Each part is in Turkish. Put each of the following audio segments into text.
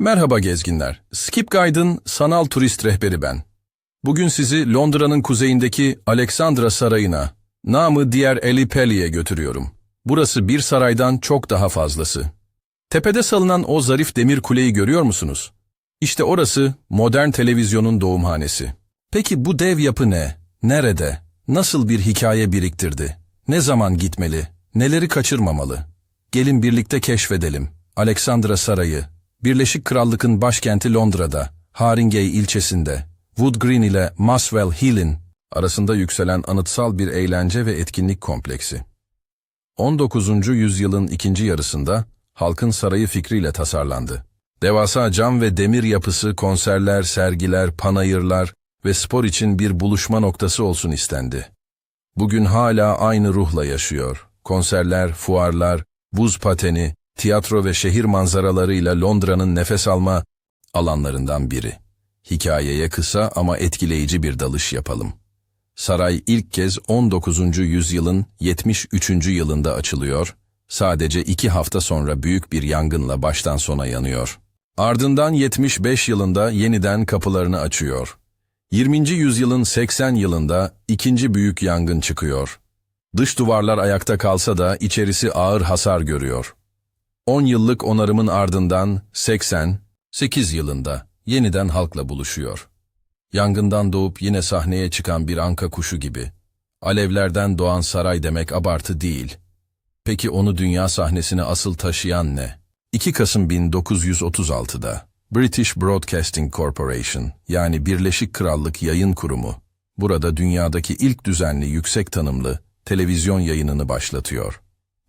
Merhaba gezginler. Skip Guide'ın sanal turist rehberi ben. Bugün sizi Londra'nın kuzeyindeki Alexandra Sarayı'na, namı diğer Eli Pelly'e götürüyorum. Burası bir saraydan çok daha fazlası. Tepede salınan o zarif demir kuleyi görüyor musunuz? İşte orası modern televizyonun doğumhanesi. Peki bu dev yapı ne? Nerede? Nasıl bir hikaye biriktirdi? Ne zaman gitmeli? Neleri kaçırmamalı? Gelin birlikte keşfedelim. Alexandra Sarayı, Birleşik Krallık'ın başkenti Londra'da, Haringey ilçesinde, Wood Green ile Muswell Hill'in arasında yükselen anıtsal bir eğlence ve etkinlik kompleksi. 19. yüzyılın ikinci yarısında halkın sarayı fikriyle tasarlandı. Devasa cam ve demir yapısı konserler, sergiler, panayırlar ve spor için bir buluşma noktası olsun istendi. Bugün hala aynı ruhla yaşıyor. Konserler, fuarlar, buz pateni, tiyatro ve şehir manzaralarıyla Londra'nın nefes alma alanlarından biri. Hikayeye kısa ama etkileyici bir dalış yapalım. Saray ilk kez 19. yüzyılın 73. yılında açılıyor, sadece iki hafta sonra büyük bir yangınla baştan sona yanıyor. Ardından 75 yılında yeniden kapılarını açıyor. 20. yüzyılın 80 yılında ikinci büyük yangın çıkıyor. Dış duvarlar ayakta kalsa da içerisi ağır hasar görüyor. 10 yıllık onarımın ardından 88 yılında yeniden halkla buluşuyor. Yangından doğup yine sahneye çıkan bir anka kuşu gibi. Alevlerden doğan saray demek abartı değil. Peki onu dünya sahnesine asıl taşıyan ne? 2 Kasım 1936'da British Broadcasting Corporation yani Birleşik Krallık Yayın Kurumu burada dünyadaki ilk düzenli yüksek tanımlı televizyon yayınını başlatıyor.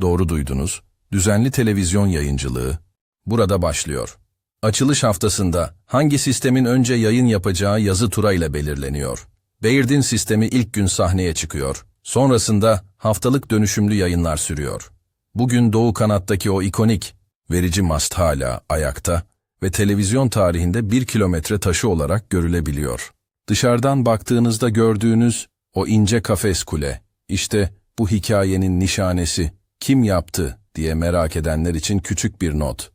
Doğru duydunuz, düzenli televizyon yayıncılığı burada başlıyor. Açılış haftasında hangi sistemin önce yayın yapacağı yazı tura ile belirleniyor. Beirdin sistemi ilk gün sahneye çıkıyor. Sonrasında haftalık dönüşümlü yayınlar sürüyor. Bugün Doğu Kanat'taki o ikonik verici mast hala ayakta ve televizyon tarihinde bir kilometre taşı olarak görülebiliyor. Dışarıdan baktığınızda gördüğünüz o ince kafes kule, işte bu hikayenin nişanesi, kim yaptı diye merak edenler için küçük bir not.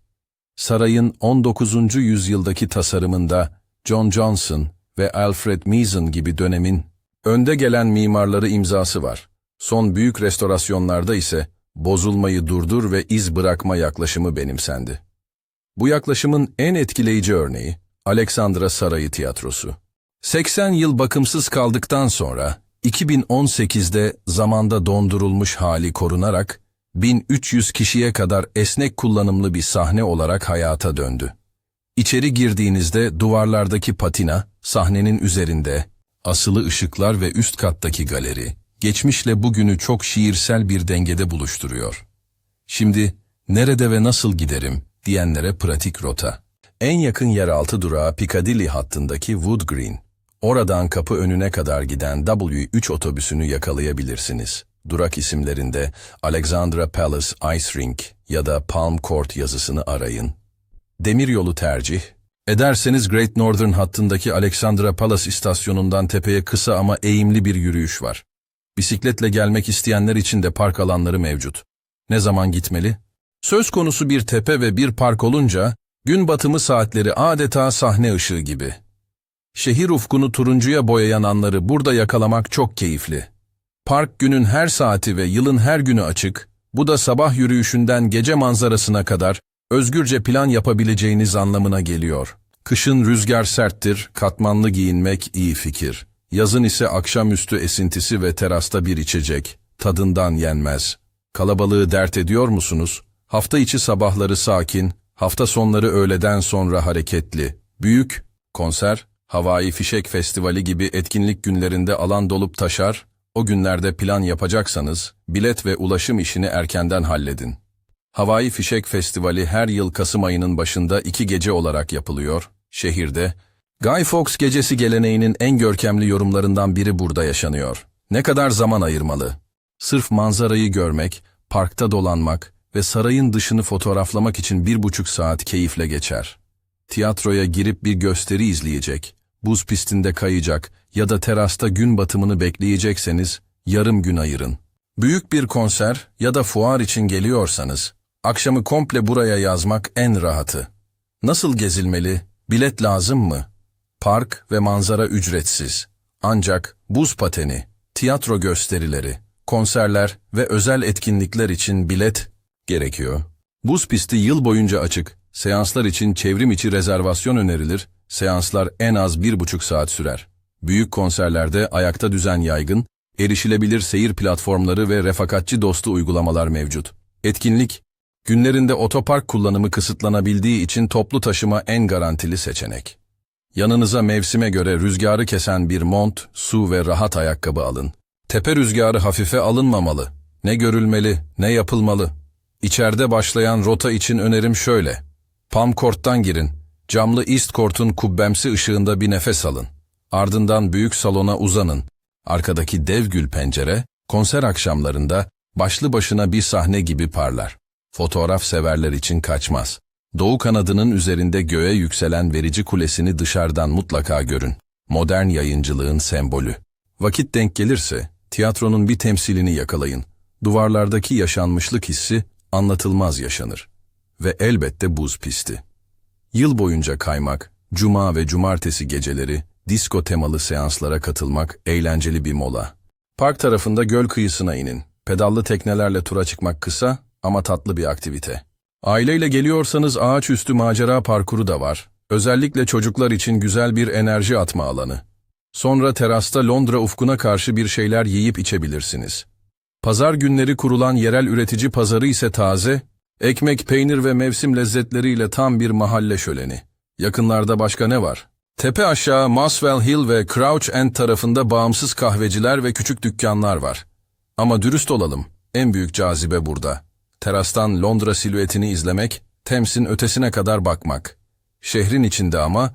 Sarayın 19. yüzyıldaki tasarımında John Johnson ve Alfred Mason gibi dönemin önde gelen mimarları imzası var. Son büyük restorasyonlarda ise bozulmayı durdur ve iz bırakma yaklaşımı benimsendi. Bu yaklaşımın en etkileyici örneği Alexandra Sarayı Tiyatrosu. 80 yıl bakımsız kaldıktan sonra 2018'de zamanda dondurulmuş hali korunarak 1300 kişiye kadar esnek kullanımlı bir sahne olarak hayata döndü. İçeri girdiğinizde duvarlardaki patina, sahnenin üzerinde, asılı ışıklar ve üst kattaki galeri, geçmişle bugünü çok şiirsel bir dengede buluşturuyor. Şimdi nerede ve nasıl giderim diyenlere pratik rota. En yakın yeraltı durağı Piccadilly hattındaki Wood Green. Oradan kapı önüne kadar giden W3 otobüsünü yakalayabilirsiniz. Durak isimlerinde Alexandra Palace Ice Rink ya da Palm Court yazısını arayın. Demiryolu tercih. Ederseniz Great Northern hattındaki Alexandra Palace istasyonundan tepeye kısa ama eğimli bir yürüyüş var. Bisikletle gelmek isteyenler için de park alanları mevcut. Ne zaman gitmeli? Söz konusu bir tepe ve bir park olunca, gün batımı saatleri adeta sahne ışığı gibi. Şehir ufkunu turuncuya boyayan anları burada yakalamak çok keyifli. Park günün her saati ve yılın her günü açık, bu da sabah yürüyüşünden gece manzarasına kadar özgürce plan yapabileceğiniz anlamına geliyor. Kışın rüzgar serttir, katmanlı giyinmek iyi fikir. Yazın ise akşamüstü esintisi ve terasta bir içecek, tadından yenmez. Kalabalığı dert ediyor musunuz? Hafta içi sabahları sakin, hafta sonları öğleden sonra hareketli. Büyük, konser, Havai Fişek Festivali gibi etkinlik günlerinde alan dolup taşar, o günlerde plan yapacaksanız, bilet ve ulaşım işini erkenden halledin. Havai Fişek Festivali her yıl Kasım ayının başında iki gece olarak yapılıyor, şehirde. Guy Fawkes gecesi geleneğinin en görkemli yorumlarından biri burada yaşanıyor. Ne kadar zaman ayırmalı? Sırf manzarayı görmek, parkta dolanmak ve sarayın dışını fotoğraflamak için bir buçuk saat keyifle geçer. Tiyatroya girip bir gösteri izleyecek, buz pistinde kayacak ya da terasta gün batımını bekleyecekseniz yarım gün ayırın. Büyük bir konser ya da fuar için geliyorsanız, akşamı komple buraya yazmak en rahatı. Nasıl gezilmeli? Bilet lazım mı? Park ve manzara ücretsiz. Ancak buz pateni, tiyatro gösterileri, konserler ve özel etkinlikler için bilet gerekiyor. Buz pisti yıl boyunca açık. Seanslar için çevrim içi rezervasyon önerilir. Seanslar en az bir buçuk saat sürer. Büyük konserlerde ayakta düzen yaygın, erişilebilir seyir platformları ve refakatçi dostu uygulamalar mevcut. Etkinlik, günlerinde otopark kullanımı kısıtlanabildiği için toplu taşıma en garantili seçenek. Yanınıza mevsime göre rüzgarı kesen bir mont, su ve rahat ayakkabı alın. Tepe rüzgarı hafife alınmamalı. Ne görülmeli, ne yapılmalı. İçeride başlayan rota için önerim şöyle. Palm Court'tan girin. Camlı East Court'un kubbemsi ışığında bir nefes alın. Ardından büyük salona uzanın. Arkadaki dev gül pencere, konser akşamlarında başlı başına bir sahne gibi parlar. Fotoğraf severler için kaçmaz. Doğu kanadının üzerinde göğe yükselen verici kulesini dışarıdan mutlaka görün. Modern yayıncılığın sembolü. Vakit denk gelirse, tiyatronun bir temsilini yakalayın. Duvarlardaki yaşanmışlık hissi anlatılmaz yaşanır. Ve elbette buz pisti. Yıl boyunca kaymak, cuma ve cumartesi geceleri, disko temalı seanslara katılmak eğlenceli bir mola. Park tarafında göl kıyısına inin. Pedallı teknelerle tura çıkmak kısa ama tatlı bir aktivite. Aileyle geliyorsanız ağaç üstü macera parkuru da var. Özellikle çocuklar için güzel bir enerji atma alanı. Sonra terasta Londra ufkuna karşı bir şeyler yiyip içebilirsiniz. Pazar günleri kurulan yerel üretici pazarı ise taze, ekmek, peynir ve mevsim lezzetleriyle tam bir mahalle şöleni. Yakınlarda başka ne var? Tepe aşağı Muswell Hill ve Crouch End tarafında bağımsız kahveciler ve küçük dükkanlar var. Ama dürüst olalım, en büyük cazibe burada. Terastan Londra silüetini izlemek, Thames'in ötesine kadar bakmak. Şehrin içinde ama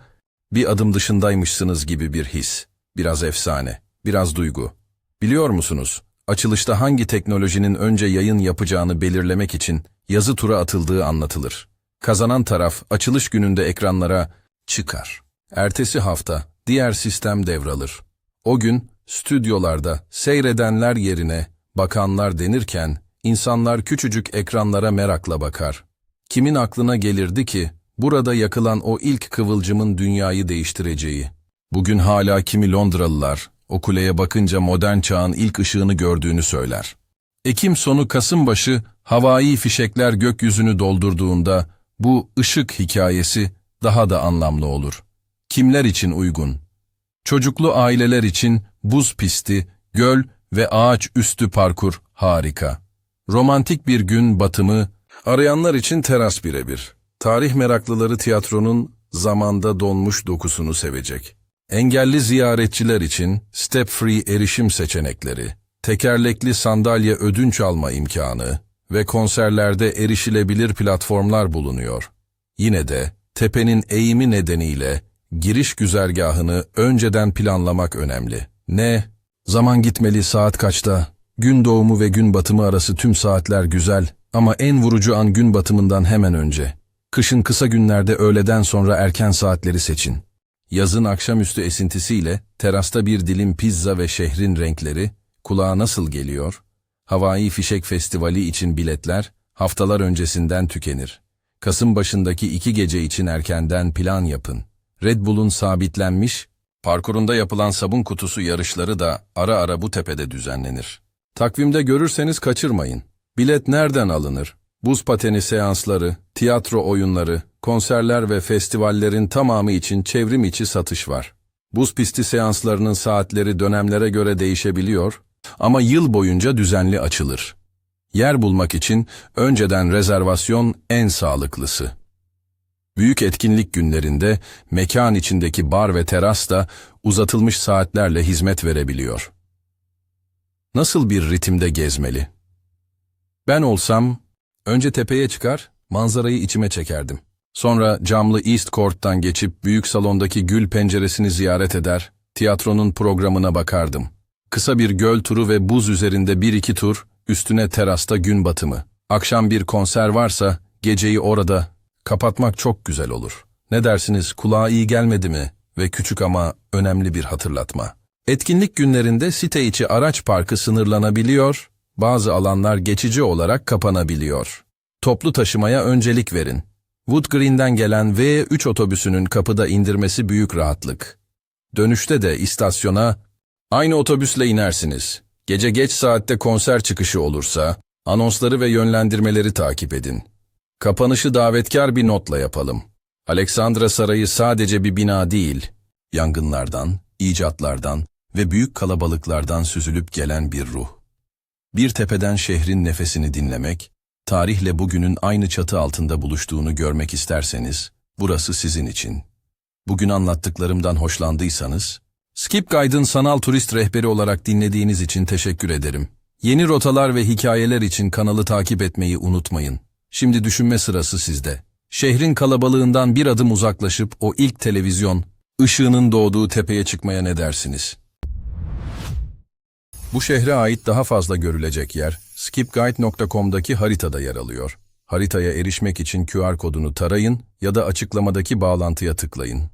bir adım dışındaymışsınız gibi bir his. Biraz efsane, biraz duygu. Biliyor musunuz, açılışta hangi teknolojinin önce yayın yapacağını belirlemek için yazı tura atıldığı anlatılır. Kazanan taraf açılış gününde ekranlara çıkar. Ertesi hafta diğer sistem devralır. O gün stüdyolarda seyredenler yerine bakanlar denirken insanlar küçücük ekranlara merakla bakar. Kimin aklına gelirdi ki burada yakılan o ilk kıvılcımın dünyayı değiştireceği? Bugün hala kimi Londralılar o kuleye bakınca modern çağın ilk ışığını gördüğünü söyler. Ekim sonu Kasım başı havai fişekler gökyüzünü doldurduğunda bu ışık hikayesi daha da anlamlı olur. Kimler için uygun? Çocuklu aileler için buz pisti, göl ve ağaç üstü parkur harika. Romantik bir gün batımı, arayanlar için teras birebir. Tarih meraklıları tiyatronun zamanda donmuş dokusunu sevecek. Engelli ziyaretçiler için step-free erişim seçenekleri, tekerlekli sandalye ödünç alma imkanı ve konserlerde erişilebilir platformlar bulunuyor. Yine de tepenin eğimi nedeniyle giriş güzergahını önceden planlamak önemli. Ne? Zaman gitmeli saat kaçta? Gün doğumu ve gün batımı arası tüm saatler güzel ama en vurucu an gün batımından hemen önce. Kışın kısa günlerde öğleden sonra erken saatleri seçin. Yazın akşamüstü esintisiyle terasta bir dilim pizza ve şehrin renkleri kulağa nasıl geliyor? Havai Fişek Festivali için biletler haftalar öncesinden tükenir. Kasım başındaki iki gece için erkenden plan yapın. Red Bull'un sabitlenmiş, parkurunda yapılan sabun kutusu yarışları da ara ara bu tepede düzenlenir. Takvimde görürseniz kaçırmayın. Bilet nereden alınır? Buz pateni seansları, tiyatro oyunları, konserler ve festivallerin tamamı için çevrim içi satış var. Buz pisti seanslarının saatleri dönemlere göre değişebiliyor ama yıl boyunca düzenli açılır. Yer bulmak için önceden rezervasyon en sağlıklısı. Büyük etkinlik günlerinde mekan içindeki bar ve teras da uzatılmış saatlerle hizmet verebiliyor. Nasıl bir ritimde gezmeli? Ben olsam önce tepeye çıkar, manzarayı içime çekerdim. Sonra camlı East Court'tan geçip büyük salondaki gül penceresini ziyaret eder, tiyatronun programına bakardım. Kısa bir göl turu ve buz üzerinde bir iki tur, üstüne terasta gün batımı. Akşam bir konser varsa geceyi orada kapatmak çok güzel olur. Ne dersiniz kulağa iyi gelmedi mi? Ve küçük ama önemli bir hatırlatma. Etkinlik günlerinde site içi araç parkı sınırlanabiliyor, bazı alanlar geçici olarak kapanabiliyor. Toplu taşımaya öncelik verin. Wood Green'den gelen V3 otobüsünün kapıda indirmesi büyük rahatlık. Dönüşte de istasyona aynı otobüsle inersiniz. Gece geç saatte konser çıkışı olursa anonsları ve yönlendirmeleri takip edin. Kapanışı davetkar bir notla yapalım. Aleksandra Sarayı sadece bir bina değil, yangınlardan, icatlardan ve büyük kalabalıklardan süzülüp gelen bir ruh. Bir tepeden şehrin nefesini dinlemek, tarihle bugünün aynı çatı altında buluştuğunu görmek isterseniz, burası sizin için. Bugün anlattıklarımdan hoşlandıysanız, Skip Guide'ın sanal turist rehberi olarak dinlediğiniz için teşekkür ederim. Yeni rotalar ve hikayeler için kanalı takip etmeyi unutmayın. Şimdi düşünme sırası sizde. Şehrin kalabalığından bir adım uzaklaşıp o ilk televizyon, ışığının doğduğu tepeye çıkmaya ne dersiniz? Bu şehre ait daha fazla görülecek yer, skipguide.com'daki haritada yer alıyor. Haritaya erişmek için QR kodunu tarayın ya da açıklamadaki bağlantıya tıklayın.